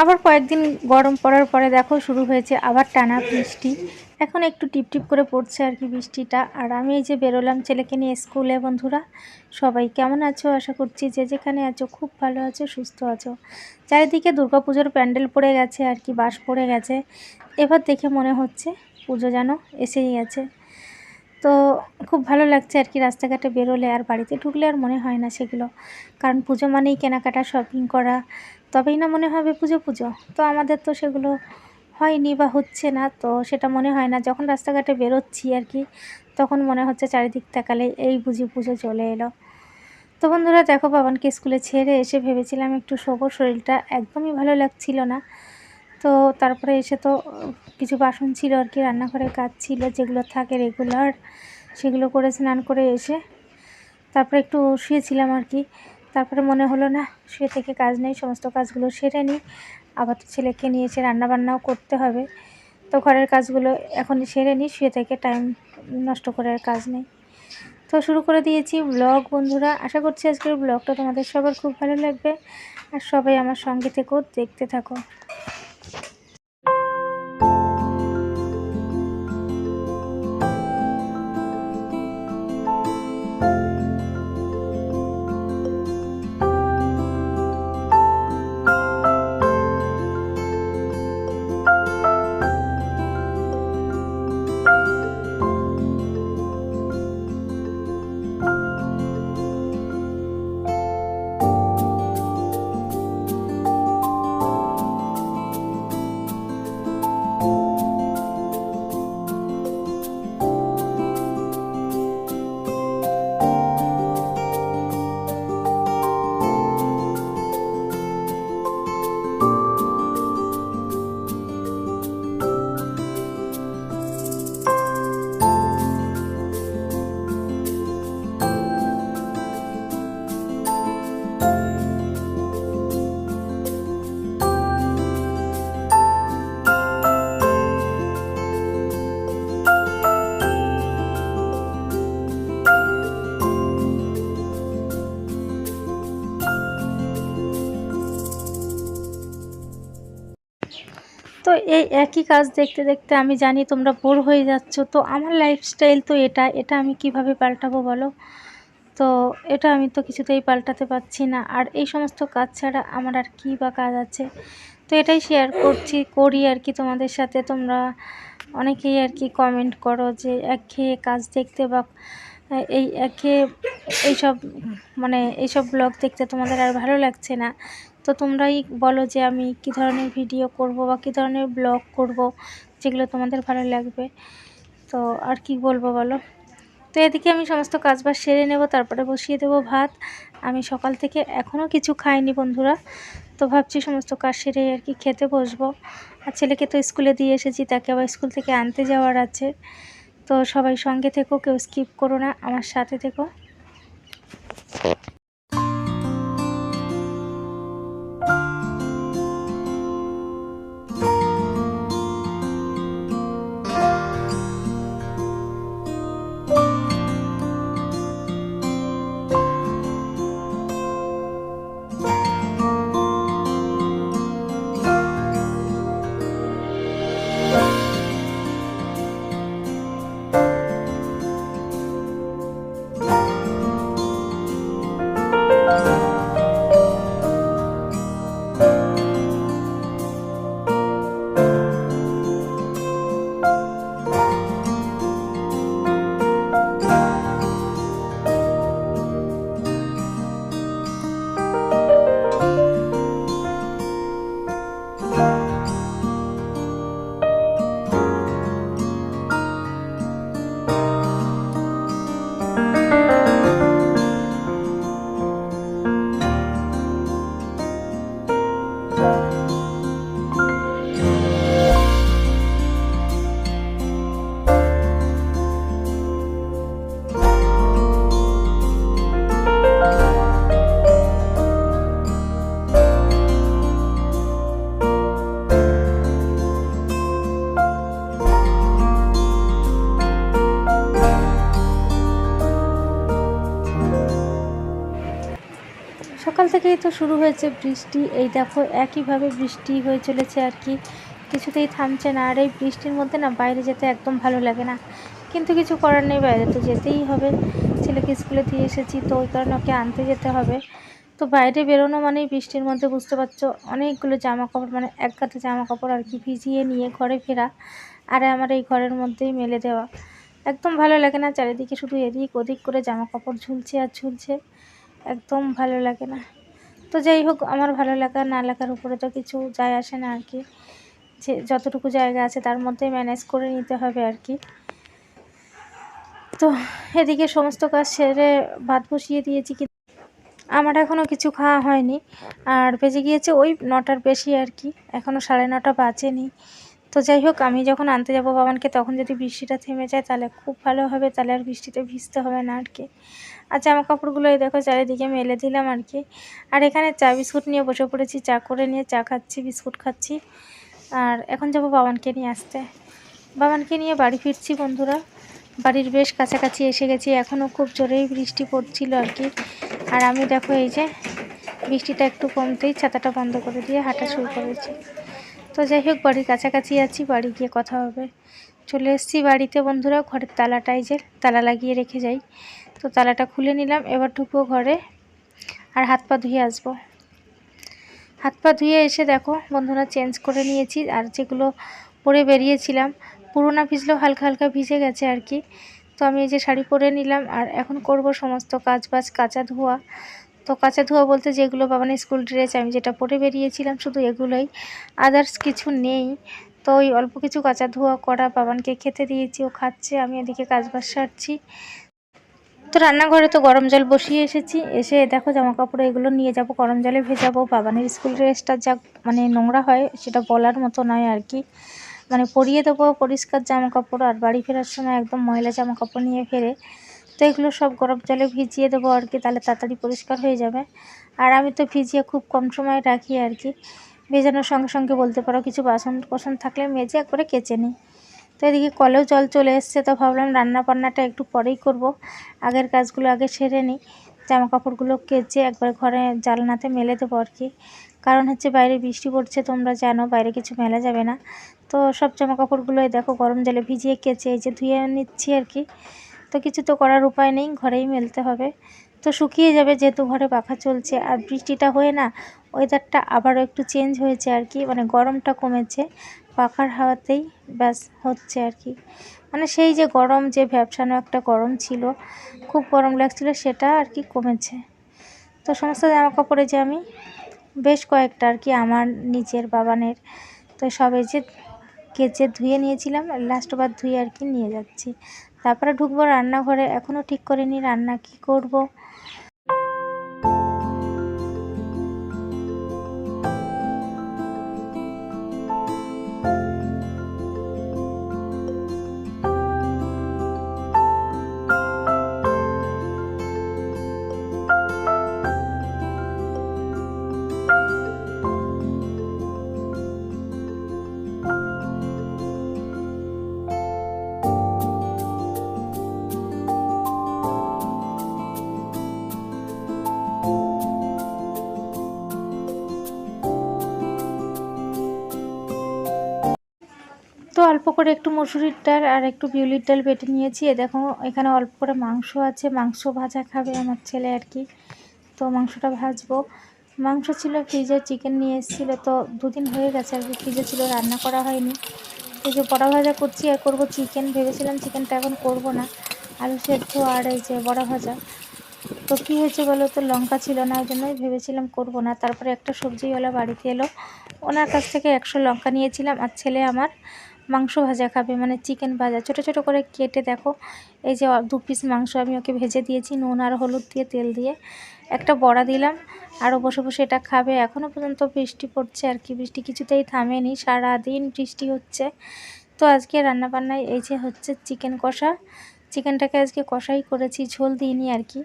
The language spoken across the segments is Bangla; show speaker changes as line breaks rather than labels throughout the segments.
আবার কয়েকদিন গরম পড়ার পরে দেখো শুরু হয়েছে আবার টানা বৃষ্টি। এখন একটু টিপটিপ করে পড়ছে আর কি বৃষ্টিটা। আর আমি এই যে বেরোলাম ছেলেকে নিয়ে স্কুলে, বন্ধুরা। সবাই কেমন আছো? আশা করছি যে যেখানে আছো খুব ভালো আছো, সুস্থ আছো। চারিদিকে দুর্গাপুজোর প্যান্ডেল পড়ে গেছে আর কি, বাস পড়ে গেছে। এবার দেখে মনে হচ্ছে পুজো যেন এসেই গেছে তো খুব ভালো লাগছে আর কি রাস্তাঘাটে বেরোলে আর বাড়িতে ঢুকলে আর মনে হয় না সেগুলো। কারণ পুজো মানেই কেনাকাটা শপিং করা, তবেই না মনে হবে পুজো পুজো। তো আমাদের তো সেগুলো হয়নি বা হচ্ছে না, তো সেটা মনে হয় না। যখন রাস্তাঘাটে বেরোচ্ছি আর কি, তখন মনে হচ্ছে চারিদিক তাকালে এই বুঝি পুজো চলে এলো। তো বন্ধুরা, দেখো বাবানকে স্কুলে ছেড়ে এসে ভেবেছিলাম একটু শোবো, শরীরটা একদমই ভালো লাগছিল না। তো তারপরে এসে তো কিছু বাসন ছিল আর কি রান্নাঘরের কাজ ছিল, যেগুলো থাকে রেগুলার সেগুলো করে স্নান করে এসে তারপরে একটু শুয়েছিলাম আর কি। তারপরে মনে হলো, না, শুয়ে থেকে কাজ নেই, সমস্ত কাজগুলো সেরে নিই, আবার তো ছেলেকে নিয়ে এসে রান্নাবান্নাও করতে হবে। তো ঘরের কাজগুলো এখন সেরে নিই, শুয়ে থেকে টাইম নষ্ট করার কাজ নেই। তো শুরু করে দিয়েছি ব্লগ বন্ধুরা। আশা করছি আজকের ব্লগটা তোমাদের সবার খুব ভালো লাগবে। আর সবাই আমার সঙ্গে থেকেও দেখতে থাকো। এই একই কাজ দেখতে দেখতে আমি জানি তোমরা বোর হয়ে যাচ্ছ। তো আমার লাইফস্টাইল তো এটা এটা আমি কীভাবে পাল্টাবো বলো? তো এটা আমি তো কিছুতেই পাল্টাতে পারছি না। আর এই সমস্ত কাজ ছাড়া আমার আর কী বা কাজ আছে? তো এটাই শেয়ার করছি, করি আর কি তোমাদের সাথে। তোমরা অনেকেই আর কি কমেন্ট করো যে একঘেয়ে কাজ দেখতে বা এই একঘেয়ে এইসব মানে এইসব ব্লগ দেখতে তোমাদের আর ভালো লাগছে না। তো তোমরাই বলো যে আমি কী ধরনের ভিডিও করব বা কী ধরনের ব্লগ করব, যেগুলো তোমাদের ভালো লাগবে। তো আর কি বলব বলো? তো এদিকে আমি সমস্ত কাজবাজ সেরে নেব, তারপরে বসিয়ে দেব ভাত। আমি সকাল থেকে এখনও কিছু খাইনি বন্ধুরা, তো ভাবছি সমস্ত কাজ সেরে আর কি খেতে বসবো। আর ছেলেকে তো স্কুলে দিয়ে এসেছি, তাকে আবার স্কুল থেকে আনতে যাওয়ার আছে। তো সবাই সঙ্গে থেকো, কেউ স্কিপ করো না, আমার সাথে থেকো। থেকেই তো শুরু হয়েছে বৃষ্টি। এই দেখো, একইভাবে বৃষ্টি হয়ে চলেছে আর কি। কিছুতেই থামছে না। আর এই বৃষ্টির মধ্যে না বাইরে যেতে একদম ভালো লাগে না। কিন্তু কিছু করার নেই, বাইরে তো যেতেই হবে। ছেলেকে স্কুলে দিয়ে এসেছি, তো ওই কারণে ওকে আনতে যেতে হবে। তো বাইরে বেরোনো মানেই বৃষ্টির মধ্যে, বুঝতে পারছ? অনেকগুলো জামা কাপড় মানে এক জামা কাপড় আর কি ভিজিয়ে নিয়ে ঘরে ফেরা। আর আমার এই ঘরের মধ্যেই মেলে দেওয়া। একদম ভালো লাগে না। চারিদিকে শুধু এদিক ওদিক করে জামা কাপড় ঝুলছে আর ঝুলছে। একদম ভালো লাগে না। তো যাই হোক, আমার ভালো লাগা না লাগার উপরে তো কিছু যায় আসে না আর কি। যে যতটুকু জায়গা আছে তার মধ্যে ম্যানেজ করে নিতে হবে আর কি। তো এদিকে সমস্ত কাজ সেরে ভাত বসিয়ে দিয়েছি কি আমার এখনও কিছু খাওয়া হয়নি। আর বেজে গিয়েছে ওই নটার বেশি আর কি। এখনও সাড়ে নটা বাজেনি। তো যাই হোক, আমি যখন আনতে যাব বাবানকে, তখন যদি বৃষ্টিটা থেমে যায়, তাহলে খুব ভালো হবে, তাহলে আর বৃষ্টিতে ভিজতে হবে না আর কি আর জামা কাপড়গুলো এই দেখো, চারিদিকে মেলে দিলাম আর কি আর এখানে চা বিস্কুট নিয়ে বসে পড়েছি, চা করে নিয়ে চা খাচ্ছি, বিস্কুট খাচ্ছি। আর এখন যাব বাবানকে নিয়ে আসতে। বাবানকে নিয়ে বাড়ি ফিরছি বন্ধুরা। বাড়ির বেশ কাছাকাছি এসে গেছি এখনও খুব জোরেই বৃষ্টি পড়ছিল আর কি আর আমি দেখো এই যে, বৃষ্টিটা একটু কমতেই ছাতাটা বন্ধ করে দিয়ে হাঁটা শুরু করেছি। তো যাই হোক, বাড়ির কাছাকাছি আছি, বাড়ি গিয়ে কথা হবে। চলে এসেছি বাড়িতে বন্ধুরা, ঘরের তালাটাই যে তালা লাগিয়ে রেখে যাই। তো তালাটা খুলে নিলাম, এবার ঢুকবো ঘরে আর হাত পা ধুয়ে আসব। হাত পা ধুয়ে এসে দেখো, বন্ধুরা চেঞ্জ করে নিয়েছি আর যেগুলো পরে বেরিয়েছিলাম, পুরোনা ভিজলেও হালকা হালকা ভিজে গেছে আর কি। তো আমি এই যে শাড়ি পরে নিলাম আর এখন করব সমস্ত কাজ বাজ, কাঁচা ধোয়া। তো কাঁচা ধোয়া বলতে যেগুলো বাবানের স্কুল ড্রেস, আমি যেটা পরে বেরিয়েছিলাম শুধু এগুলোই। আদার্স কিছু নেই। তো ওই অল্প কিছু কাঁচা ধোয়া করা বাবানকে খেতে দিয়েছি, ও খাচ্ছে, আমি এদিকে কাজ বাজ সারছি। তো রান্নাঘরে তো গরম জল বসিয়ে এসেছি, এসে দেখো জামা কাপড় এগুলো নিয়ে যাব, গরম জলে ভেজাবো। বাবানের স্কুল ড্রেসটা যা মানে নোংরা হয়, সেটা বলার মতো নয় আর কি। মানে পরিয়ে দেবো পরিষ্কার জামা কাপড় আর বাড়ি ফেরার সময় একদম ময়লা জামা কাপড় নিয়ে ফেরে। তো এগুলো সব গরম জলে ভিজিয়ে দেবো আর কি, তাহলে তাড়াতাড়ি পরিষ্কার হয়ে যাবে। আর আমি তো ভিজিয়ে খুব কম সময় রাখি আর কি। ভেজানোর সঙ্গে সঙ্গে বলতে পারো কিছু বাসন কোসন থাকলে মেজে একবারে কেচে নিই। তো এদিকে কলেও জল চলে এসছে, তো ভাবলাম রান্না বান্নাটা একটু পরেই করব। আগের কাজগুলো আগে সেরে নিই জামা কাপড়গুলো কেচে একবার ঘরে জালনাতে মেলে দেবো আর কি। কারণ হচ্ছে বাইরে বৃষ্টি পড়ছে, তোমরা জানো বাইরে কিছু মেলা যাবে না। তো সব জামা কাপড়গুলোই দেখো গরম জলে ভিজিয়ে কেচে এই যে ধুয়ে নিচ্ছি আর কি। তো কিছু তো করার উপায় নেই, ঘরেই মেলতে হবে। তো শুকিয়ে যাবে যেহেতু ঘরে পাখা চলছে, আর বৃষ্টিটা হয়ে না ওয়েদারটা আবারও একটু চেঞ্জ হয়েছে আর কি মানে গরমটা কমেছে, পাখার হাওয়াতেই ব্যাস হচ্ছে আর কি। মানে সেই যে গরম, যে ব্যবসানো একটা গরম ছিল, খুব গরম লাগছিল, সেটা আর কি কমেছে। তো সমস্ত জামা কাপড়ে যে আমি বেশ কয়েকটা আর কি, আমার নিজের, বাবানের, তো সবে যে কেচে ধুয়ে নিয়েছিলাম লাস্টবার ধুয়ে আর কি নিয়ে যাচ্ছি। তারপরে ঢুকবো রান্নাঘরে। এখনও ঠিক করিনি রান্না কি করব। তো অল্প করে একটু মসুরির ডাল আর একটু বিউলির ডাল বেটে নিয়েছি। এ দেখো, এখানে অল্প করে মাংস আছে। মাংস ভাজা খাবে আমার ছেলে আর কি। তো মাংসটা ভাজবো। মাংস ছিল ফ্রিজে, চিকেন নিয়ে এসেছিল। তো দুদিন হয়ে গেছে আর কি, ফ্রিজে ছিল, রান্না করা হয়নি। এই যে বড়া ভাজা করছি আর করব চিকেন। ভেবেছিলাম চিকেনটা এখন করব না। আলু সেদ্ধ আর এই যে বড়া ভাজা। তো কী হয়েছে বলো তো? লঙ্কা ছিল না ওই জন্যই ভেবেছিলাম করব না। তারপরে একটা সবজিওয়ালা বাড়িতে এলো। ওনার কাছ থেকে একশো লঙ্কা নিয়েছিলাম। আর ছেলে আমার। মাংস ভাজা খাবে মানে চিকেন ভাজা। ছোট ছোট করে কেটে দেখো, এই যে দু পিস মাংস আমি ওকে ভেজে দিয়েছি, নুন আর হলুদ দিয়ে, তেল দিয়ে। একটা বড়া দিলাম, আরও বসে বসে এটা খাবে। এখনও পর্যন্ত বৃষ্টি পড়ছে আর কি, বৃষ্টি কিছুতেই থামেনি, সারাদিন বৃষ্টি হচ্ছে। তো আজকে রান্নাবান্নায় এই যে হচ্ছে চিকেন কষা। চিকেনটাকে আজকে কষাই করেছি, ঝোল দিইনি আর কি।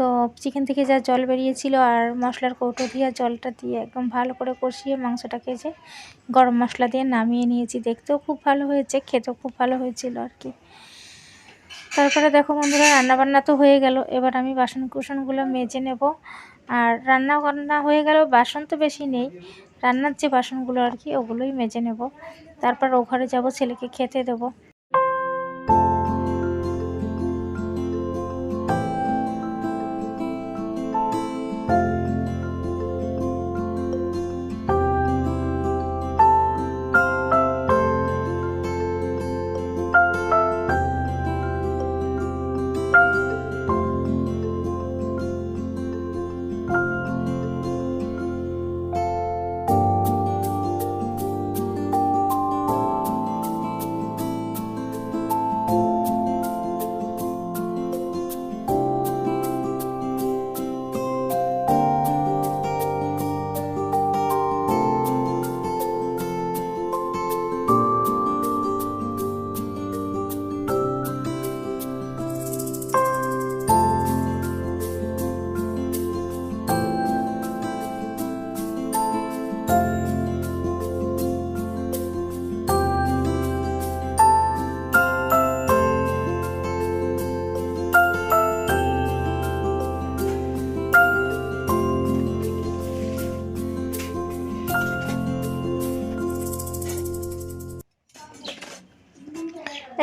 তো চিকেন থেকে যা জল বেরিয়েছিল আর মশলার কৌটো দিয়ে জলটা দিয়ে একদম ভালো করে কষিয়ে মাংসটাকে যে গরম মশলা দিয়ে নামিয়ে নিয়েছি। দেখতেও খুব ভালো হয়েছে, খেতেও খুব ভালো হয়েছিল আর কি। তারপরে দেখো বন্ধুরা, রান্নাবান্না তো হয়ে গেল। এবার আমি বাসন কুসনগুলো মেজে নেব। আর রান্না বান্না হয়ে গেল বাসন তো বেশি নেই। রান্নার যে বাসনগুলো আর কি, ওগুলোই মেজে নেব। তারপর ও ঘরে যাব, ছেলেকে খেতে দেবো।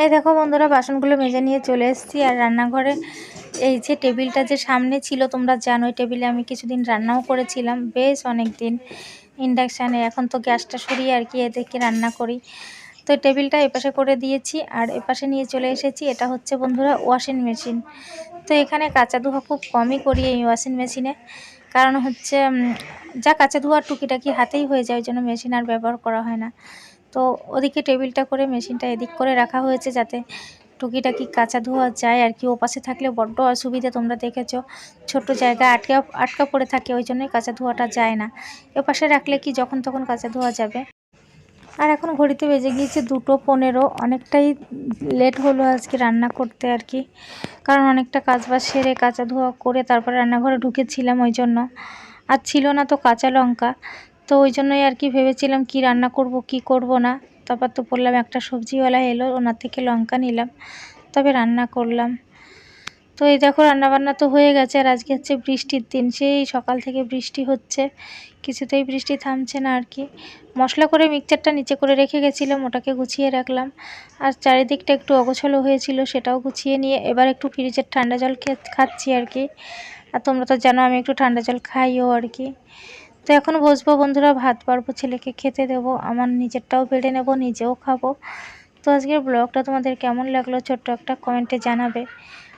এই দেখো বন্ধুরা, বাসনগুলো মেজে নিয়ে চলে এসেছি আর রান্নাঘরে। এই যে টেবিলটা যে সামনে ছিল, তোমরা জানো ওই টেবিলে আমি কিছুদিন রান্নাও করেছিলাম, বেশ অনেক দিন ইন্ডাকশানে এখন তো গ্যাসটা সরিয়ে আর কি এদেরকে রান্না করি। তো টেবিলটা এপাশে করে দিয়েছি আর এপাশে নিয়ে চলে এসেছি, এটা হচ্ছে বন্ধুরা ওয়াশিং মেশিন তো এখানে কাঁচা ধোয়া খুব কমই করি এই ওয়াশিং মেশিনে কারণ হচ্ছে যা কাঁচা ধোয়া টুকিটাকি হাতেই হয়ে যায়, ওই জন্য মেশিন আর ব্যবহার করা হয় না। তো ওদিকে টেবিলটা করে মেশিনটা এদিক করে রাখা হয়েছে যাতে টুকিটাকি কাঁচা ধোয়া যায় আর কি। ও পাশে থাকলে বড্ড অসুবিধা তোমরা দেখেছ। ছোট জায়গা আটকা আটকা পড়ে থাকে, ওই জন্যই কাঁচা ধোয়াটা যায় না। এ পাশে রাখলে কি যখন তখন কাঁচা ধোয়া যাবে। আর এখন ঘড়িতে বেজে গিয়েছে দুটো পনেরো। অনেকটাই লেট হলো আজকে রান্না করতে আর কি। কারণ অনেকটা কাজ বাজ সেরে কাঁচা ধোয়া করে তারপরে রান্নাঘরে ঢুকেছিলাম ওই জন্য। আর ছিল না তো কাঁচা লঙ্কা। তো ওই জন্যই আর কি ভেবেছিলাম কি রান্না করব, কি করব না। তারপর তো বললাম একটা সবজিওয়ালা এলো, ওনার থেকে লঙ্কা নিলাম, তবে রান্না করলাম। তো এই দেখো রান্নাবান্না তো হয়ে গেছে, আর আজকে হচ্ছে বৃষ্টির দিন, সেই সকাল থেকে বৃষ্টি হচ্ছে, কিছুতেই বৃষ্টি থামছে না আর কি। মশলা করে মিক্সচারটা নিচে করে রেখে গেছিলাম, ওটাকে গুছিয়ে রাখলাম। আর চারিদিকটা একটু অগোছালো হয়েছিল, সেটাও গুছিয়ে নিয়ে এবার একটু ফ্রিজের ঠান্ডা জল খাচ্ছি আর কি। আর তোমরা তো জানো আমি একটু ঠান্ডা জল খাইও আর কি। তো এখন বসবো বন্ধুরা, ভাত, পারব, ছেলেকে খেতে দেবো, আমার নিজেরটাও বেড়ে নেব, নিজেও খাব। তো আজকের ব্লগটা তোমাদের কেমন লাগল ছোট্ট একটা কমেন্টে জানাবে।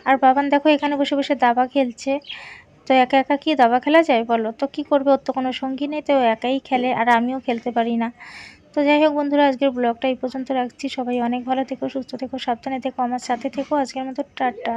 আর বাবান দেখো এখানে বসে বসে দাবা খেলছে। তো একা একা কি দাবা খেলা যায় বলো? তো কি করবে? ওর তো কোনো সঙ্গী নেই, তো একাই খেলে আর আমিও খেলতে পারি না। তো যাই হোক বন্ধুরা, আজকের ব্লগটা এই পর্যন্ত রাখছি। সবাই অনেক ভালো থেকো, সুস্থ থেকো, সাবধানে থেকো, আমার সাথে থেকো। আজকের মতো টাটা।